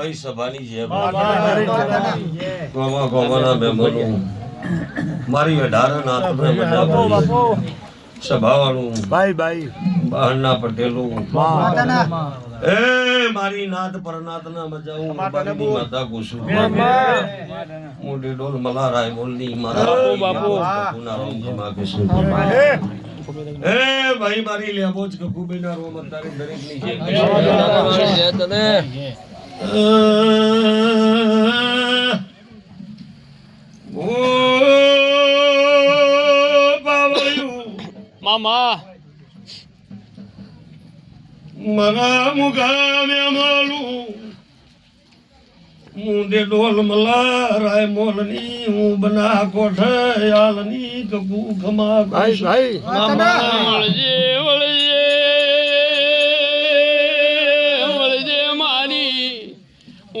ભાઈ સભાની છે ગોમા ગોમાના મહેમાનો મારી અઢાર તમે બધા ભાઈ સભાવાળું. ભાઈ ભાઈ. બહારના પટેલો. માં એ મારી નાથ પરનાથ ના મજા હું બાપની માતા કુસુ મોટી ડોલ મલારાય બોલની મારા બાપુ. રોમ ખમા કૃષ્ણ એ ભાઈ મારી લેબો જ કકુબેના રોમ અત્યારે દરેકની છે. મામા મારા મુગામે માલું મુંડે ડોલ મલારાય મોલની હું બના કોઠે આલની કકુ ખમા ભાઈ વળજે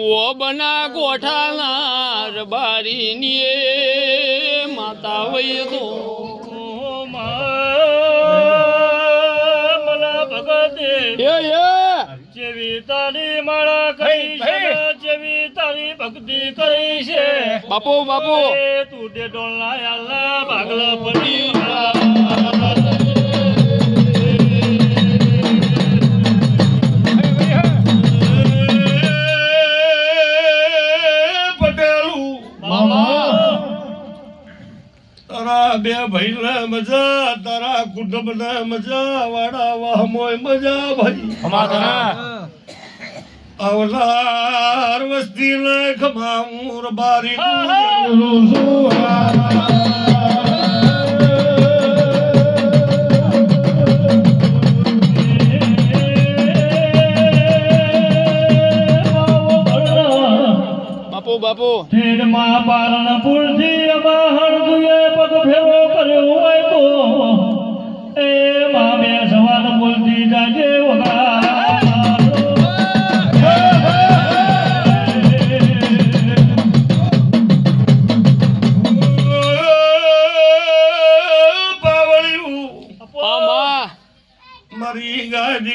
ઓ ગોઠાના કોઠાના રબારી ની માતા વય તો જેવી તારી માળા કરી છે જેવી તારી ભક્તિ કરી છે. બાપુ બાપુ. તું ડોલના યાલના ભાગલા પડી તારા બે ભાઈ ને મજા તારા કુટુંબ ને મજા વાડા વાહ મોય મજા ભાઈ. અવલાર વસ્તી ને ખમામુર બારી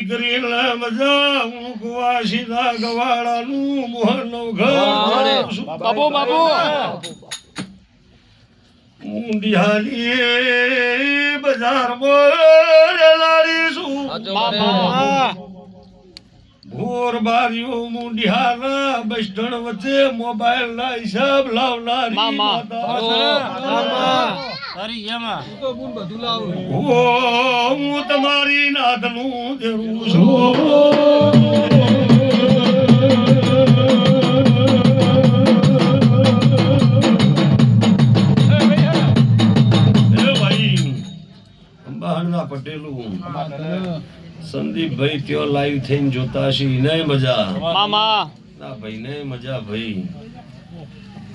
ગાય દીકરી ને મજા કુવા સીધા ગવાળાનું મોહનનું ઘર બાપુ બાપુ મુંડિયાની બજારમાં રેલાડી છું મામા ભોર બારીઓ મુંડિયાના બસઢણ વચ્ચે મોબાઈલ ના હિસાબ લાવનારી માતા હું તમારી નાથનું દેરું છું. એ ભાઈ અંબાહણના પટેલું. સંદીપભાઈ ત્યો લાઈવ થઈને જોતા હશે. એને મજા. મામા. ના ભાઈ ને મજા ભાઈ.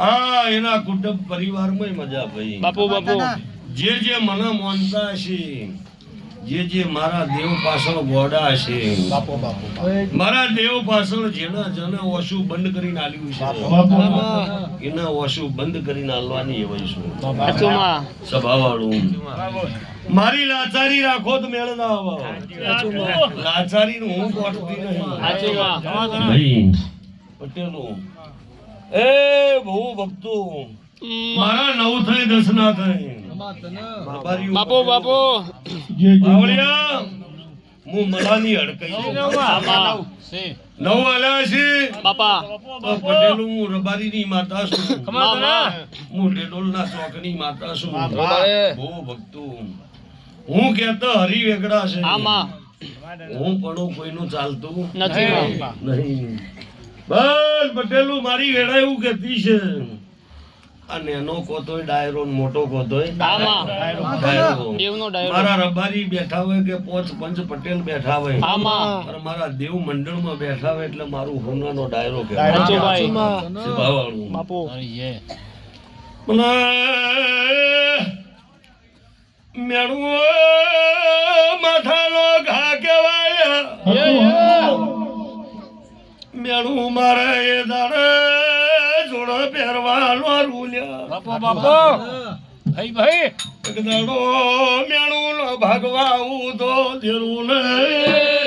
હા એના કુટુંબ પરિવારમાં મજા ભાઈ બાપુ બાપુ. જે જે મને માનતા હશે જે જે મારા દેવ પાછળ ગોડા હશે. મારા દેવ પાછળ જેના જેના ઓછું બંધ કરીને આલ્યું છે. એના ઓછું બંધ કરીને આલવાની એવાય છું. સાચુમાં. સભાવાળું. મારી લાચારી રાખો તો મેળ ના આવો. લાચારી નું હું કોટતી નહીં. સાચુમાં ભાઈ પટેલો એ બહુ ભક્તો. મારા નવ થઈ દસ ના થઈ બાપો બાપુ બાવળિયા હું મલાની અડકાઈ નવ આલા છે. બાપા. તો પટેલો હું રબારીની માતા છું. હું શોખની માતા છું. બહુ ભક્તો. હું કેતો હરી વેગડા છે હું પણ કોઈનું ચાલતું નથી નહીં. બસ પટેલું મારી વેળા એવું કહેતી છે. અને એનો કોતોય ડાયરો મોટો કોતોય આમાં. ડાયરો દેવનો ડાયરો. મારા રબારી બેઠા હોય કે પોચ પંચ પટેલ બેઠા હોય. પણ મારા દેવ મંડળમાં બેઠા હોય એટલે મારું ડાયરો સભાવાળું. બાપુ. મને મેળવો માથાનો જાણું મારે એ દાડે જોડો પહેરવાનો રૂલ્યા. બાપો બાપો. ભાઈ ભાઈ. એક દાડો મેણું ભાગવા હું તો દેરું નહીં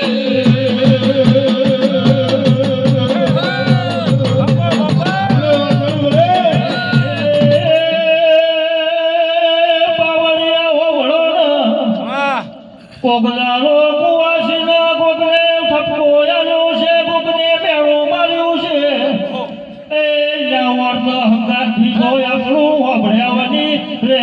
કોબલાનો કુવાસી આપણું રે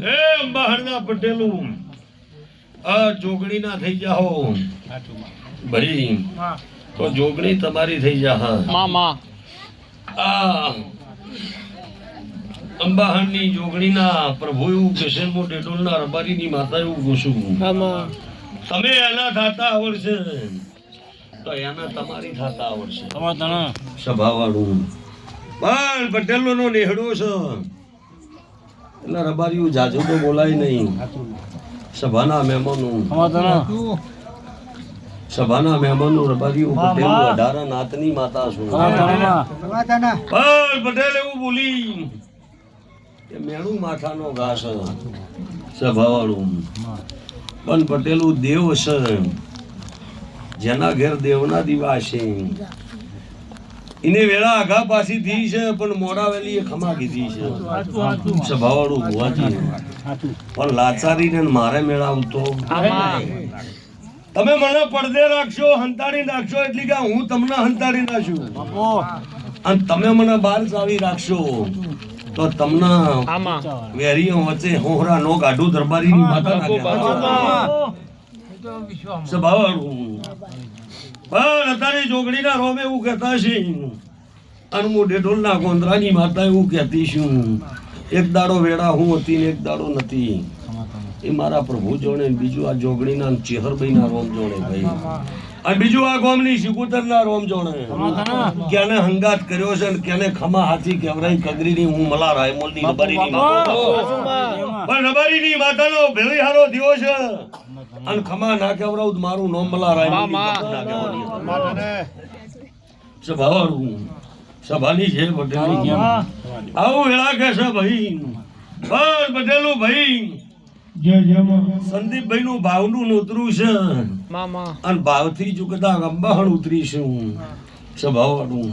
એ અંબાહરના પટેલું. આ જોગણી ના થઈ જાઓ ભાઈ તો જોગણી તમારી થઈ જા મામા. આ અંબાહણની જોગણીના પ્રભુ એવું કહેશે હું ડેડોલના રબારીની માતા એવું ઘોષું તમે એના થાતા આવડશે. તો એના તમારી થાતા આવડશે. સભાવાળું. પણ પટેલો નો નેહડો છે. એટલે રબારીયું જાજુ તો બોલાય નહીં. સભાના મહેમાનો. સભાના મહેમાનો રબારીઓ પટેલ અઢારા નાતની માતા છું. પણ પટેલ એવું બોલી. કે મેણું માથાનો ઘાસ સભાવાળું. પણ પટેલું દેવ છે જેના ઘેર દેવના દીવા છે. એને વેળા આઘા પાછી થઈ છે પણ મોડા વેલી એ ખમા કીધી છે. સભાવાળું હોવાથી પણ લાચારીને ને મારે મેળાવતો. તો તમે મને પડદે રાખશો હંતાડી નાખશો એટલે કે હું તમને હંતાડી નાખશું અને તમે મને બહાર ચાવી રાખશો. તો તમને વેરીઓ વચ્ચે હોહરા નો ગાઢું દરબારીની માતા નાખે સ્વભાવવાળું. પણ અત્યારે જોગણીના રોમે એવું કહેતા છે. અને હું ડેઢોલના ગોંદરાની માતા એવું કહેતી છું. એક દાડો વેળા હું હતી ને એક દાડો નથી. એ મારા પ્રભુ જોડે બીજું આ જોગણીના ને ચેહરભાઈના રોમ જોડે ભાઈ. અને બીજું આ ગામની શિકુતરના રોમ જોણે કેને હંગાત કર્યો છે ને કેને ખમા હાથી કેવરાઈ કગરીની હું મલા રાયમોલની રબારીની પણ રબારીની માતાનો ભેળી હારો થયો છે. અને ખમા ના કેવરાવ મારું નોમ મલા રાયમોલની સભાવાળું સભાની છે પટેલની. આવું વેળા કે છે ભાઈ. બસ પટેલું ભાઈ. જય જય. સંદીપભાઈ નું ભાવનું નોતરું છે. અને ભાવથી ચૂકતા અંબાહણ ઉતરીશું સભાવાળું.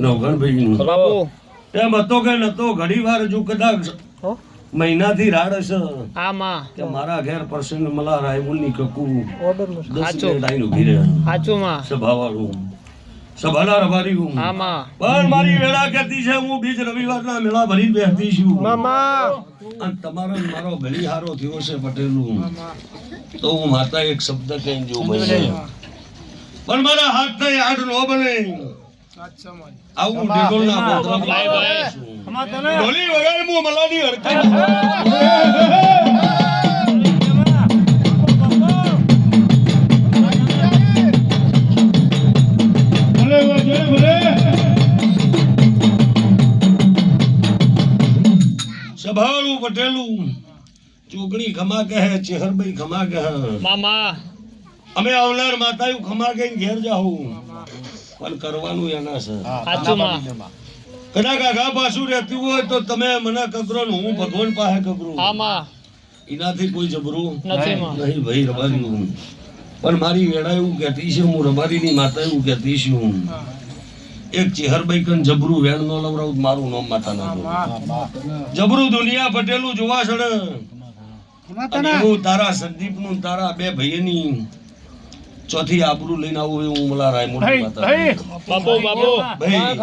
નવગણભાઈ નું એમ હતો કે નતો ઘડી વાર જો કદાચ હો? મહિનાથી રાડ છે આમાં. કે મારા ઘેર પ્રસંગ મલા રાયમુલની કકુ ઓર્ડર સાચું. સાચું માં સભાવાળું. સભાના રબારી આમાં. પણ મારી વેળા કહેતી છે હું બીજ રવિવારના મેળા ભરી બેસતી છું. મામા. અને તમારો ને મારો ભલી હારો થયો છે પટેલનું. તો હું માતા એક શબ્દ કહી જેવું ભાઈ પણ મારા હાથ થઈ આઠ નો બને. આવું ભાઈ. ઢોલી વગાડ હું મલાની હરકત સભાવાળું પટેલું ચોકડી ખમા કહે ચેહરભાઈ ખમા કહે મામા. અમે આવનાર માતા ખમા કહીને ઘેર જાઉં પણ કરવાનું એના છે. કદાચ આગા પાછું રહેતું હોય તો તમે મને કકરો ને હું ભગવાન પાસે કકરું. આમાં એનાથી કોઈ જબરું નહીં ભાઈ રબારી પણ મારી વેળા એવું કહેતી છે હું રબારીની માતા એવું કહેતી છું. એક ચેહરભાઈ કન જબરું વેણ નો લવરાવ મારું નામ માતા ના જબરું દુનિયા પટેલું જોવા છડ અને એવું તારા સંદીપનું તારા બે ભાઈની ચોથી આબરૂ લઈને આવું એવું હું મલા મોટી માતા. બાપો બાપો. ભાઈ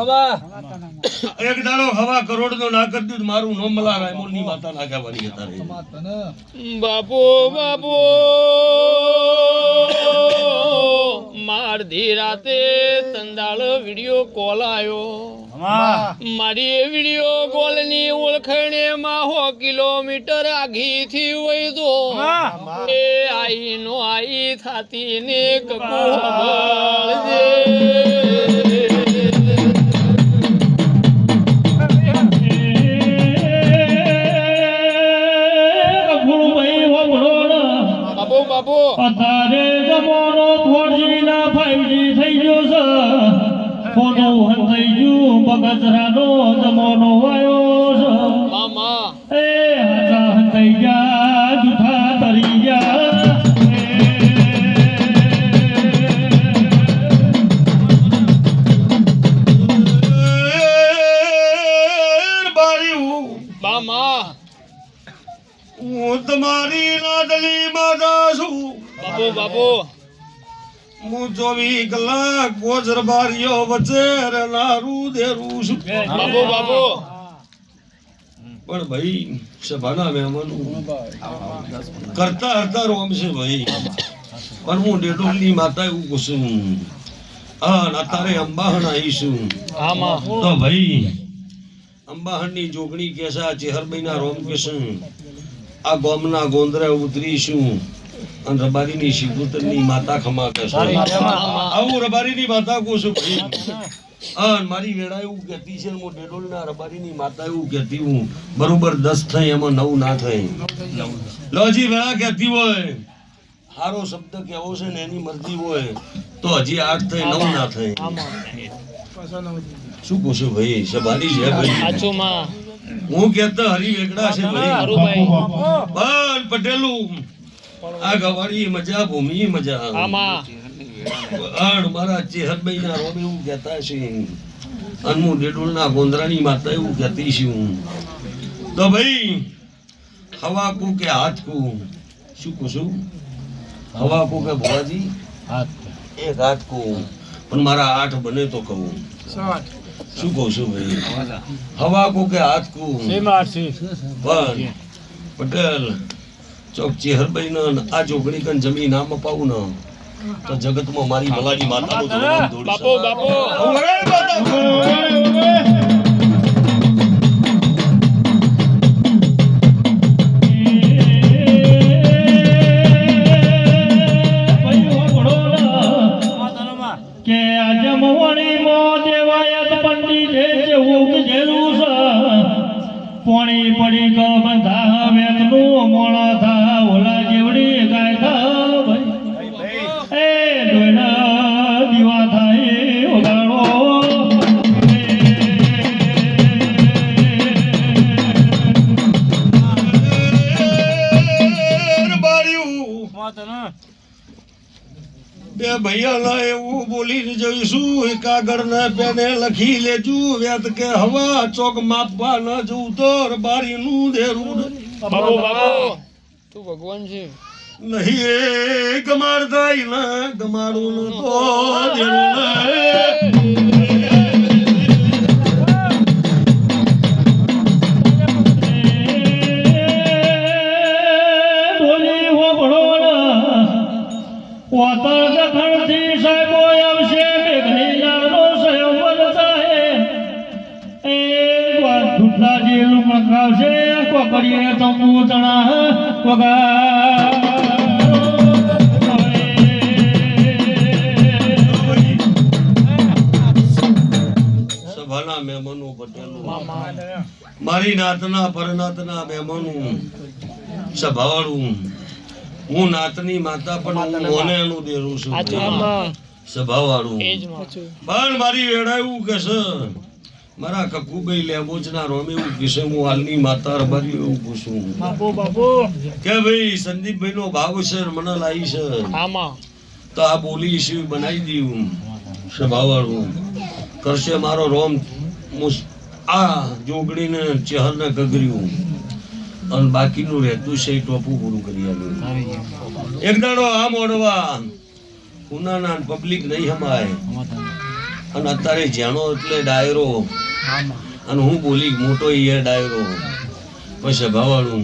એક દાડો હવા કરોડ નો ના કરી દીધું મારું નો મલા ની માતા ના કહેવાની હતા રે. બાપુ બાપુ મારધી રાતે તંદાળ વિડિયો કોલ આવ્યો મારી વિડિયો કોલની ઓળખણે માં હો કિલોમીટર આઘી થી વૈદો દો એ આઈ નો આઈ થાતી ને કકુ ફોનું હંધાઈ ગયું બગસરાનો જમાનો આવ્યો હું કલાક ગોજર બારીઓ વચ્ચે રહેનારું દેરું છું. બાપુ બાપુ પણ ભાઈ સભાના મહેમાન કરતા હરતા રોમ છે ભાઈ. પણ હું ડેડોલની માતા એવું પૂછું હા અત્યારે અંબાહણ આવીશું તો ભાઈ અંબાહણની જોગણી કેસા ચેહરભાઈના રોમ કેશું આ ગોમના ગોંદરે ઉતરીશું અને રબારીની શિગુતરની માતા ખમા કહેશે. આવું રબારીની માતા કહું છું ભાઈ. હા મારી વેળા એવું કહેતી છે હું ડેડોલના રબારીની માતા એવું કહેતી હું. બરોબર દસ થઈ એમાં નવ ના થઈ. લોજી વેળા કહેતી હોય. સારો શબ્દ કહેવો છે ને એની મરજી હોય. તો હજી આઠ થઈ નવ ના થઈ. શું કહું છું ભાઈ? સભાની છે ભાઈ. હું કહેતો હરી વેગડા છે ભાઈ. પટેલું. આ ગવાળી મજા ભૂમિ મજા. આમાં. અણ મારા ચેહરભાઈ ના રોમે એવું કહેતા છે અનમુ ડેડુલ ના ગોંદરાની માતા એવું કહેતી છું. તો ભાઈ હવા કુ કે હાથ કુ? શું કહું છું? હવા કુ કે. ભુવાજી એક હાથ કુ. પણ મારા આઠ બને તો કહું. શું કહું છું ભાઈ? હવા કુ? કે હાથ કુ પણ પટેલ ચોક ચેહરભાઈ ને આ જોગણી કન જમીન આમ અપાવું ને તો જગતમાં મારી ભલાની માતાનું. બાપુ બાપુ માતા. કે આજે મવણી મો દેવાયત પંડિતે જેવું કીધેલું છે પોણી પડી ગ જઈશું કાગળ ને પેને લખી લેજુ વેત કે હવા ચોક માપવા ન જવું તો બારી નું દેરું તું ભગવાન છે. નહીં રે ગમાડ થાય ને ગમાડું તો દેરું ને ઢૂંઢલા જેલું મકાવશે કોકડીએ તંબુ ચણા સભાના મહેમાનો પટેલો મારી નાતના પરનાતના મહેમાનો સભાવાળું. હું નાતની માતા પણ હું ઓને એનું દેરું છું. સભાવાળું. પણ મારી વેળા એવું કહેશે મારા કકુભાઈ લેબોચના રોમ એવું કહેશે હું હાલની માતા રબારી એવું પૂછું બાપુ બાપુ. કે ભાઈ સંદીપભાઈ નો ભાવ છે ને મને લાવી છે. આમાં. તો આ બોલી શિવ બનાવી દઉં સ્વભાવવાળું કરશે મારો રોમ આ જોગડીને ચહરને ગગર્યું અને બાકીનું રહેતું છે એ ટોપું પૂરું કરી આવ્યું એક દાડો આ મોડવા ઉનાના પબ્લિક નહીં હમાય. અને અત્યારે જાણો એટલે ડાયરો. અને હું બોલી મોટો ઈ ડાયરો. પછી સભાવાળું.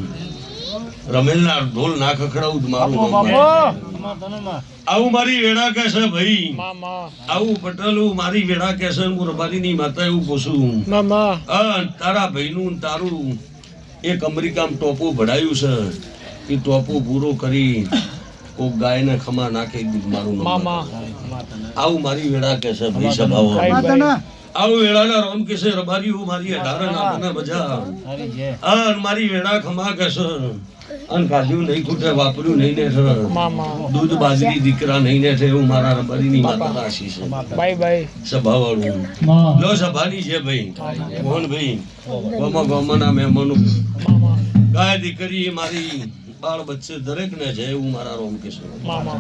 રમેલના ઢોલ ના ખખડાવું જ મારું આવું મારી વેળા કેસે ભાઈ. આવું પટેલું મારી વેળા કેસે હું રબારી ની માતા એવું પૂછું. તારા ભાઈનું નું તારું. એક અમેરિકામાં ટોપું ભડાયું છે. એ ટોપો પૂરો કરી કોક ગાયને ખમા નાખી દીધું મારું આવું મારી વેળા કે છે ભાઈ સભાઓ ભાઈ ભાઈ આવું વેળાના રોમ કે છે રબારી હું મારી અઢાર ના મને મજા આ મારી વેળા ખમા કે છે. અન કાઢ્યું નહીં ખૂટે વાપર્યું નહીં ને છે. દૂધ બાજરી દીકરા નહીં ને છે એવું મારા રબારીની માતા રાશિ છે. Bye bye. સભાવાળું. લો સભાની છે ભાઈ. મોહનભાઈ. ગોમા ગોમાના મહેમાનો. ગાય દીકરી મારી બાળ બચ્ચે દરેક ને છે એવું મારા રોમ કે છે મામા.